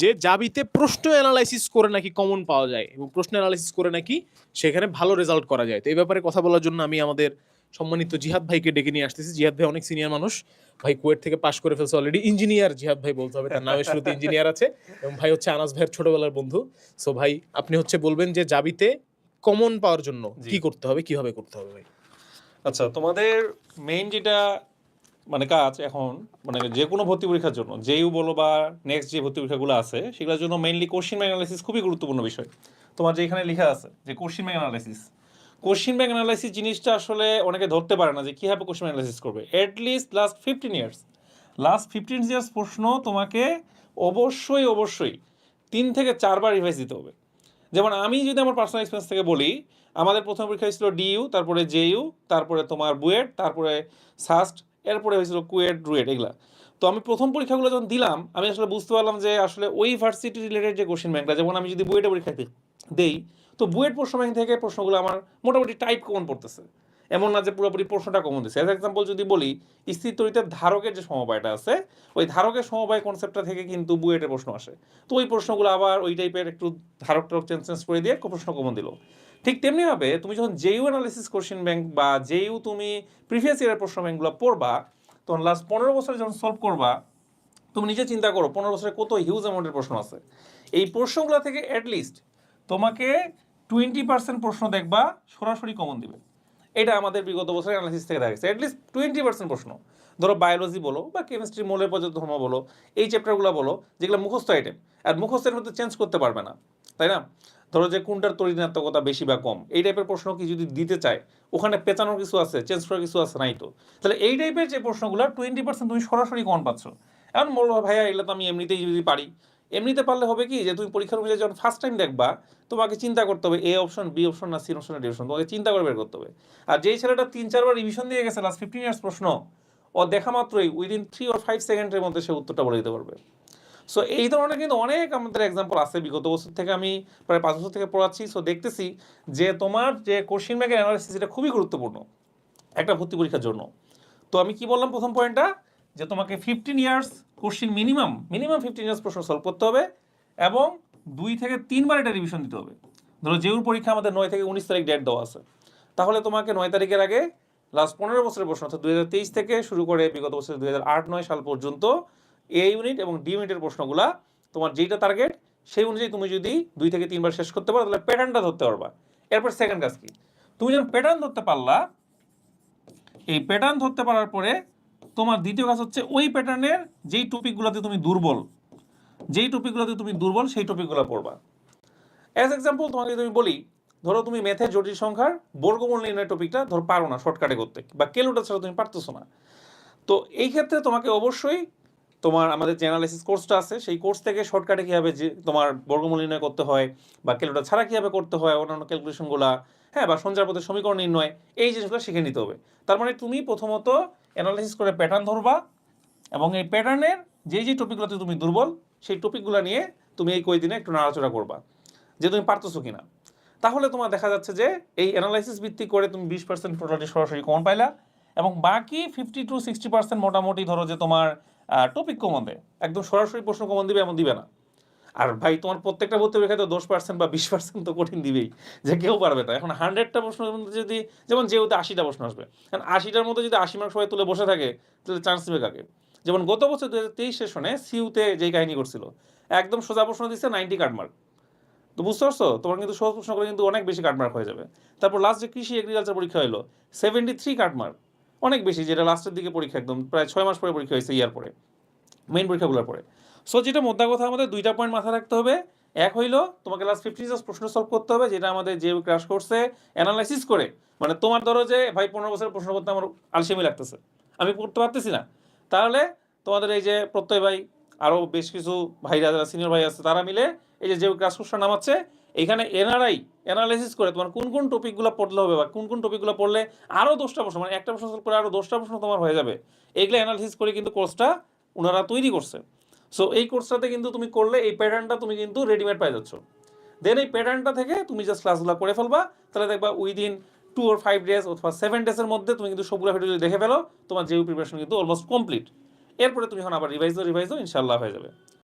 যে জাবিতে প্রশ্ন অ্যানালাইসিস করে নাকি কমন পাওয়া যায় এবং প্রশ্ন অ্যানালাইসিস করে নাকি সেখানে ভালো রেজাল্ট করা যায়। তো এই ব্যাপারে কথা বলার জন্য আমি আমাদের সম্মানিত জিহাদ ভাইকে ডেকে নিয়ে আসতেছি। জিহাদ ভাই অনেক সিনিয়র মানুষ। ভাই কুয়েট থেকে পাশ করে ফেলছে অলরেডি ইঞ্জিনিয়ার জিহাদ ভাই বলতে হবে। তার নামের শুরুতে ইঞ্জিনিয়ার আছে এবং ভাই হচ্ছে আনাস ভাইয়ের ছোটবেলার বন্ধু। সো ভাই আপনি হচ্ছে বলবেন যে জাবিতে কমন পাওয়ার জন্য কি করতে হবে কীভাবে করতে হবে ভাই? আচ্ছা তোমাদের মেইন যেটা মানে কাজ এখন মানে যে কোনো ভর্তি পরীক্ষার জন্য যেইউ বলো বা নেক্সট যে ভর্তি পরীক্ষাগুলো আছে, সেগুলোর জন্য মেইনলি কোশ্চিন ব্যাংক অ্যানালাইসিস খুবই গুরুত্বপূর্ণ বিষয়। তোমার যে এখানে লেখা আছে যে question bank analysis question bank analysis জিনিসটা আসলে অনেকে ধরতে পারে না যে কীভাবে কোশ্চিন অ্যানালাইসিস করবে। At least last fifteen years last fifteen years প্রশ্ন তোমাকে অবশ্যই অবশ্যই তিন থেকে চারবার রিভাইজ দিতে হবে। যেমন আমি যদি আমার পার্সোনাল এক্সপিরিয়েন্স থেকে বলি, আমাদের প্রথম পরীক্ষা ছিল ডিইউ তারপরে জেইউ তারপরে তোমার বুয়েট, তারপরে সাস্ট এরপরে হয়েছিল কুয়েট, রুয়েট, এগুলা। তো আমি প্রথম পরীক্ষাগুলো যখন দিলাম, আমি আসলে বুঝতে পারলাম যে আসলে ওই ভার্সিটি রিলেটেড যে কোশ্চেন ব্যাংকটা যেমন আমি যদি বুয়েটে পরীক্ষা দেই, তো বুয়েট প্রশ্ন ব্যাংক থেকে প্রশ্নগুলো আমার মোটামুটি টাইপ কমন পড়তেছে। এমন না যে পুরোপুরি প্রশ্নটা কমন দিচ্ছে অ্যাজ এক্সাম্পল যদি বলি স্থির তরিতের ধারকের যে সমবায়টা আছে, ওই ধারকের সমবায় কনসেপ্টটা থেকে কিন্তু বুয়েটের প্রশ্ন আসে। তো ওই প্রশ্নগুলো আবার ওই টাইপের একটু ধারক টারক চেঞ্জ চেঞ্জ করে দিয়ে প্রশ্ন কমন দিল। ঠিক তেমনিভাবে তুমি যখন জেইউ অ্যানালিসিস কোশ্চেন ব্যাংক বা জেইউ তুমি প্রিভিয়াস ইয়ারের প্রশ্ন ব্যাংকগুলো পড়বা, তখন লাস্ট পনেরো বছরে যখন সলভ করবা, তুমি নিজে চিন্তা করো পনেরো বছরে কত হিউজ অ্যামাউন্টের প্রশ্ন আছে। এই প্রশ্নগুলো থেকে অ্যাটলিস্ট তোমাকে টোয়েন্টি পার্সেন্ট প্রশ্ন দেখবা, সরাসরি কমন দিবে। এটা আমাদের বিগত বছরের অ্যানালিসিস থেকে দেখা গেছে। অ্যাটলিস্ট টোয়েন্টি পার্সেন্ট প্রশ্ন। ধরো বায়োলজি বলো বা কেমিস্ট্রি মোলের পর্যন্ত ধর্ম বলো, এই চ্যাপ্টারগুলো বলো, যেগুলো মুখস্থ আইটেম আর মুখস্থের মধ্যে চেঞ্জ করতে পারবে না। তাই না? ধরো যে কোনটার তরিণাত্মকতা বেশি বা কম, এই টাইপের প্রশ্ন কি যদি দিতে চায়, ওখানে পেঁচানোর কিছু আছে চেঞ্জ করার কিছু আছে নাই তো? তাহলে এই টাইপের যে প্রশ্নগুলো টোয়েন্টি পার্সেন্ট তুমি সরাসরি কমন পাচ্ছ। এখন বলব ভাইয়া, এগুলো তো আমি এমনিতেই যদি পারি। এমনিতে পারলে হবে কি যে, তুমি পরীক্ষার মধ্যে যখন ফার্স্ট টাইম দেখবা, তোমাকে চিন্তা করতে হবে, এ অপশন বি অপশন না, সি অপশন ডি অপশন তোমাকে চিন্তা করে বের করতে হবে। আর যেই ছেলেটা তিন, চারবার রিভিশন দিয়ে গেছে লাস্ট ফিফটিন ইয়ার্স প্রশ্ন, ও দেখা মাত্রই উইদিন থ্রি অর ফাইভ সেকেন্ডের মধ্যে সে উত্তরটা বলে দিতে পারবে। সো এই ধরনের কিন্তু অনেক আমাদের এক্সাম্পল আছে। বিগত বছর থেকে আমি প্রায় পাঁচ বছর থেকে পড়াচ্ছি। সো দেখতেছি যে তোমার যে কোশ্চিন ব্যাংকের অ্যানালিসিস এটা খুবই গুরুত্বপূর্ণ একটা ভর্তি পরীক্ষার জন্য। তো আমি কি বললাম প্রথম পয়েন্টটা যে তোমাকে fifteen years question minimum minimum fifteen years প্রশ্ন সলভ করতে হবে এবং দুই থেকে তিনবার এটা রিভিশন দিতে হবে। ধরো যেউর পরীক্ষা আমাদের নয় থেকে উনিশ তারিখ ডেট দেওয়া আছে। তাহলে তোমাকে নয় তারিখের আগে লাস্ট পনেরো বছরের প্রশ্ন, অর্থাৎ দুই হাজার তেইশ থেকে শুরু করে বিগত বছর দুই হাজার আট, নয় সাল পর্যন্ত এ ইউনিট এবং ডি ইউনিটের প্রশ্নগুলা, তোমার যেইটা টার্গেট সেই অনুযায়ী তুমি যদি দুই থেকে তিনবার শেষ করতে পারো, তাহলে প্যাটার্নটা ধরতে পারবা। এরপর সেকেন্ড কাজ কি? তুমি যখন প্যাটার্ন ধরতে পারলা, এই প্যাটার্ন ধরতে পারার পরে তোমার দ্বিতীয় কাজ হচ্ছে ওই প্যাটার্নের যেই টপিকগুলোতে তুমি দুর্বল, যেই টপিকগুলোতে তুমি দুর্বল, সেই টপিকগুলো পড়বা। অ্যাজ এক্সাম্পল তোমাকে যদি আমি বলি, ধরো তুমি ম্যাথের জটিল সংখ্যার বর্গমূল নির্ণয় টপিকটা ধরো পারো না শর্টকাটে করতে, বা কেলোটা ছাড়া তুমি পারতেছো না। তো এই ক্ষেত্রে তোমাকে অবশ্যই তোমার আমাদের যে অ্যানালাইসিস কোর্সটা আছে, সেই কোর্স থেকে শর্টকাটে কীভাবে যে তোমার বর্গমূল নির্ণয় করতে হয় বা ক্যালকুলেটর ছাড়া কীভাবে করতে হয়, অন্যান্য ক্যালকুলেশনগুলো হ্যাঁ বা সঞ্চার পথের সমীকরণ নির্ণয়, এই জিনিসগুলো শিখে নিতে হবে। তার মানে তুমি প্রথমত অ্যানালাইসিস করে প্যাটার্ন ধরবা এবং এই প্যাটার্নের যেই যে টপিকগুলোতে তুমি দুর্বল, সেই টপিকগুলো নিয়ে তুমি এই কয়েকদিনে একটু নাড়াচড়া করবা, যে তুমি পারতেছো কিনা। তাহলে তোমার দেখা যাচ্ছে যে এই অ্যানালাইসিস ভিত্তিক করে তুমি বিশ পার্সেন্ট টোটালি সরাসরি কমন পাইলা এবং বাকি ফিফটি টু সিক্সটি পার্সেন্ট মোটামুটি ধরো যে তোমার টপিক কমন দেয়। একদম সরাসরি প্রশ্ন কমন দিবে এমন দিবে না। আর ভাই, তোমার প্রত্যেকটা ভর্তি পরীক্ষায় তো দশ পার্সেন্ট বা বিশ পার্সেন্ট তো কঠিন দিবেই, যে কেউ পারবে না। এখন হান্ড্রেডটা প্রশ্নের মধ্যে যদি, যেমন যেহেতু আশিটা প্রশ্ন আসবে কারণ আশিটার মধ্যে যদি আশি মার্ক সবাই তুলে বসে থাকে, তাহলে চান্স দেবে কাকে? যেমন গত বছর দু হাজার তেইশ সেশনে সিউতে যেই কাহিনী করছিল একদম সোজা প্রশ্ন দিচ্ছে নাইনটি কাটমার্ক তো বুঝতে পারছ? তোমার কিন্তু সহজ প্রশ্ন করে কিন্তু অনেক বেশি কাটমার্ক হয়ে যাবে। তারপর লাস্ট যে কৃষি এগ্রিকালচার পরীক্ষা হলো সেভেন্টি থ্রি কাটমার্ক অনেক বেশি, যেটা লাস্টের দিকে পরীক্ষা একদম, প্রায় ছয় মাস পরে পরীক্ষা হয়েছে ইয়ার পরে মেইন পরীক্ষাগুলোর পরে। সো যেটা মোদ্দা কথা, আমাদের দুইটা পয়েন্ট মাথায় রাখতে হবে। এক হইল, তোমাকে লাস্ট ফিফটিন ইয়ার্স প্রশ্ন সলভ করতে হবে, যেটা আমাদের যে ক্রাশ করছে অ্যানালাইসিস করে। মানে তোমার ধরো যে, ভাই, পনেরো বছরের প্রশ্ন করতে আমার আলসেমি লাগতেছে। আমি পড়তে পারতেছি না। তাহলে তোমাদের এই যে প্রত্যয় ভাই আরও বেশ কিছু ভাইরা যারা সিনিয়র ভাই আছে, তারা মিলে এই যে যে ক্রাশ কোর্সটা নামাচ্ছে এখানে এনআরআই অ্যানালাইসিস করে তোমার কোন কোন টপিকগুলো পড়লে হবে বা কোন কোন টপিকগুলো পড়লে আরও দশটা প্রশ্ন মানে একটা প্রশ্ন করে আরও দশটা প্রশ্ন তোমার হয়ে যাবে। এইগুলো অ্যানালাইসিস করে কিন্তু কোর্সটা ওনারা তৈরি করছে। সো এই কোর্সটাতে কিন্তু তুমি করলে এই প্যাটার্নটা তুমি কিন্তু রেডিমেড পাই যাচ্ছ। দেন এই প্যাটার্নটা থেকে তুমি জাস্ট ক্লাসগুলো করে ফেলবা। তাহলে দেখবা within two or five days অথবা সেভেন ডেজের মধ্যে তুমি কিন্তু সবগুলো ভিডিও যদি দেখে ফেলো। তোমার যেউ প্রিপারেশন কিন্তু অলমোস্ট কমপ্লিট এরপরে তুমি এখন আবার রিভাইজও রিভাইজও ইনশাল্লাহ হয়ে যাবে।